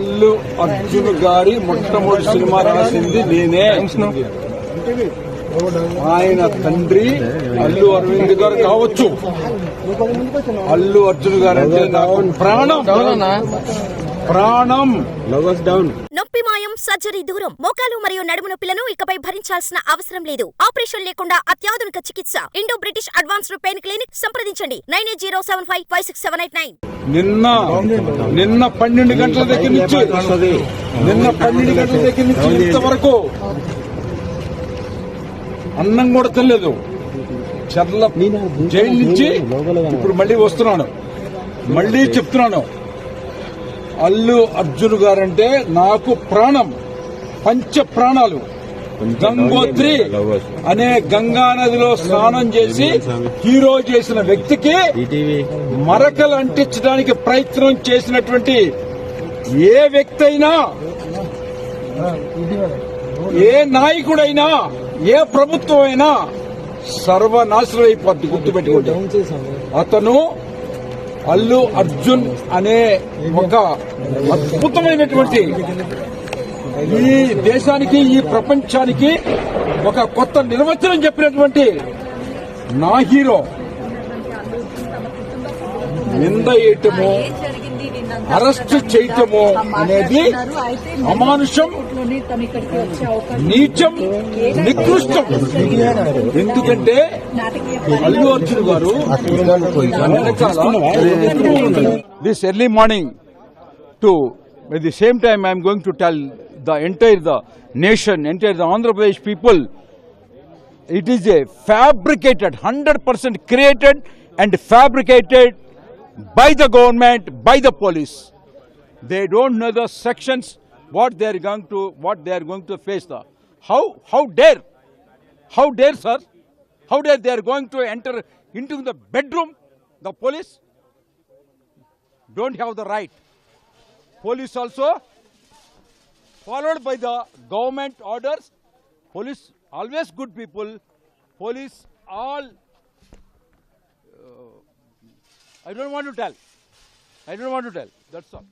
అల్లు అర్జున్ గారి మొట్టమొదటి సినిమా రాసింది నేనే. ఆయన తండ్రి అల్లు అరవింద్ గారు కావచ్చు. అల్లు అర్జున్ గారు అంటే నాకు ప్రాణం. ప్రాణం. నొప్పి మాయం సర్జరీ దూరం మోకాలు మరియు నడుము నొప్పులను ఇకపై భరించాల్సిన అవసరం లేదు. ఆపరేషన్ లేకుండా అత్యాధునిక చికిత్స. Indo British advanced pain clinic సంప్రదించండి. Nine eight zero seven five five six seven eight nine. నిన్న నిన్న పన్నెండు గంటల దగ్గర నుంచి నిన్న పన్నెండు గంటల దగ్గర నుంచి ఇంతవరకు అన్నం కూడా తెలియదు చర్ల జైలు నుంచి ఇప్పుడు మళ్ళీ వస్తున్నాను. మళ్ళీ చెప్తున్నాను. అల్లు అర్జున్ గారంటే నాకు ప్రాణం పంచ ప్రాణాలు గంగోత్రి అనే గంగా నదిలో స్నానం చేసి హీరో చేసిన వ్యక్తికి మరకలు అంటించడానికి ప్రయత్నం చేసినటువంటి ఏ వ్యక్తి అయినా ఏ నాయకుడైనా ఏ ప్రభుత్వం అయినా సర్వనాశనం అయిపోద్ది గుర్తుపెట్టుకుంటే అతను అల్లు అర్జున్ అనే ఒక అద్భుతమైనటువంటి ఈ దేశానికి ఈ ప్రపంచానికి ఒక కొత్త నిర్వచనం చెప్పినటువంటి నా హీరో. నింద వేయటము అరెస్ట్ చేయటము అనేది అమానుషం నీచం నికృష్టం. ఎందుకంటే అల్లు అర్జున్ గారు this early morning to at the same time I am going to tell the entire the nation, entire the Andhra Pradesh people, it is a fabricated, 100% created and fabricated by the government, by the police. They don't know the sections, what they are going to, what they are going to face the. How, how dare, how dare sir, how dare they are going to enter into the bedroom, the police don't have the right. Police also followed by the government orders. Police always good people. Police all. Uh, I don't want to tell. I don't want to tell. That's all.